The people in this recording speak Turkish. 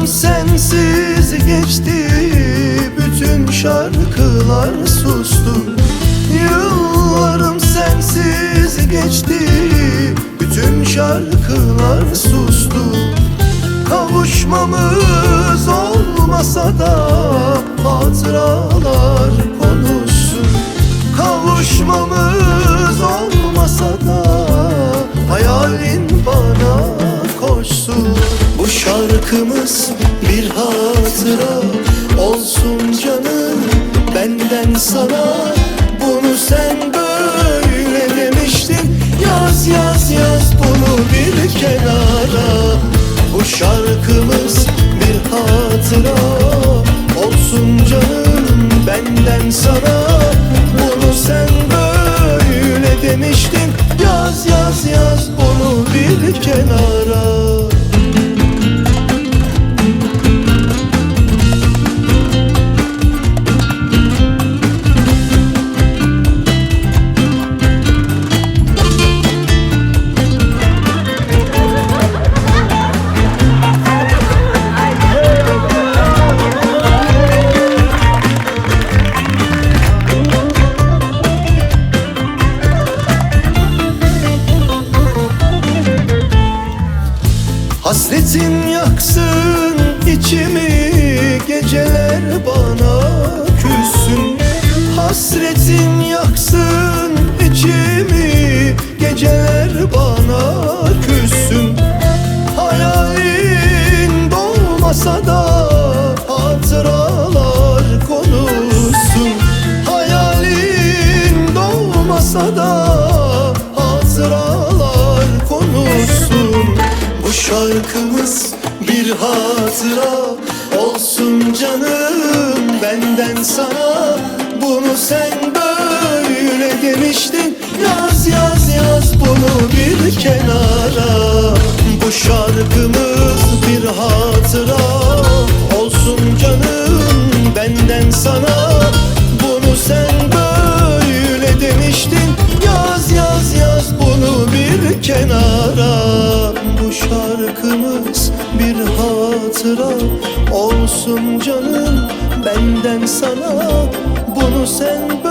Yıllarım sensiz geçti. Bütün şarkılar sustu. Yıllarım sensiz geçti. Bütün şarkılar sustu. Kavuşmamız olmasa da Hatıralar konuşsun. Kavuşmamız şarkımız bir hatıra Olsun canım benden sana. Bunu sen böyle demiştin. Yaz yaz yaz bunu bir kenara. Bu şarkımız bir hatıra Olsun canım benden sana. Bunu sen böyle demiştin. Yaz yaz yaz bunu bir kenara Hasretin yaksın içimi Geceler bana küssün. Hasretin yaksın içimi Geceler bana sana Bunu sen böyle demiştin. Yaz yaz yaz bunu bir kenara. Bu şarkımız hatıra Olsun canım benden sana Bunu sen böyle